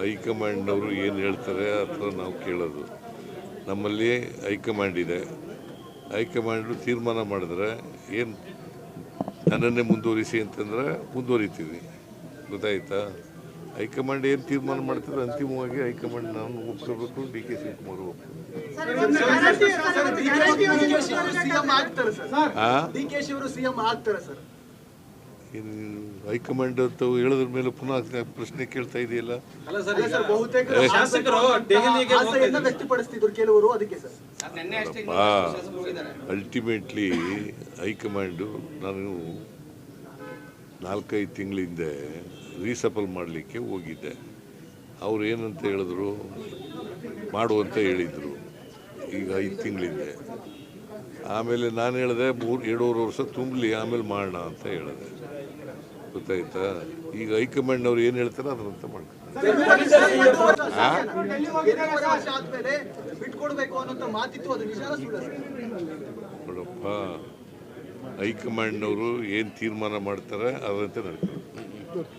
ಹೈಕಮಾಂಡ್ನವರು ಏನು ಹೇಳ್ತಾರೆ ಅಥವಾ ನಾವು ಕೇಳೋದು ನಮ್ಮಲ್ಲಿ ಹೈಕಮಾಂಡ್ ಇದೆ ಹೈಕಮಾಂಡು ತೀರ್ಮಾನ ಮಾಡಿದ್ರೆ ಏನು ನನ್ನನ್ನೇ ಮುಂದುವರಿಸಿ ಅಂತಂದ್ರೆ ಮುಂದುವರಿತೀವಿ ಗೊತ್ತಾಯ್ತಾ ಹೈಕಮಾಂಡ್ ಏನು ತೀರ್ಮಾನ ಮಾಡ್ತಾರೆ ಅಂತಿಮವಾಗಿ ಹೈಕಮಾಂಡ್ ನಾನು ಒಪ್ಕೋಬೇಕು ಡಿ ಕೆ ಶಿವಕುಮಾರ್ ಒಪ್ಕೋಬೇಕು ಏನು ಹೈಕಮಾಂಡ್ ಅಂತ ಹೇಳಿದ್ರ ಮೇಲೆ ಪುನಃ ಪ್ರಶ್ನೆ ಕೇಳ್ತಾ ಇದೆಯಲ್ಲ? ಅಲ್ಟಿಮೇಟ್ಲಿ ಹೈಕಮಾಂಡು ನಾನು ನಾಲ್ಕೈದು ತಿಂಗಳ ಹಿಂದೆ ರೀಸಫಲ್ ಮಾಡಲಿಕ್ಕೆ ಹೋಗಿದ್ದೆ. ಅವ್ರು ಏನಂತ ಹೇಳಿದ್ರು? ಮಾಡುವಂತ ಹೇಳಿದರು. ಈಗ ಐದು ತಿಂಗಳಿದೆ. ಆಮೇಲೆ ನಾನು ಹೇಳಿದೆ ಮೂರು ಎರಡೂವರೆ ವರ್ಷ ತುಂಬಲಿ ಆಮೇಲೆ ಮಾಡೋಣ ಅಂತ ಹೇಳಿದೆ. ಗೊತ್ತಾಯ್ತಾ? ಈಗ ಹೈಕಮಾಂಡ್ನವ್ರು ಏನು ಹೇಳ್ತಾರೆ ಅದರಂತ ಮಾಡ್ತಾರೆ ನೋಡಪ್ಪ ಹೈಕಮಾಂಡ್ನವರು ಏನು ತೀರ್ಮಾನ ಮಾಡ್ತಾರೆ ಅದರಂತೆ ನಡ್ಕೊಂಡು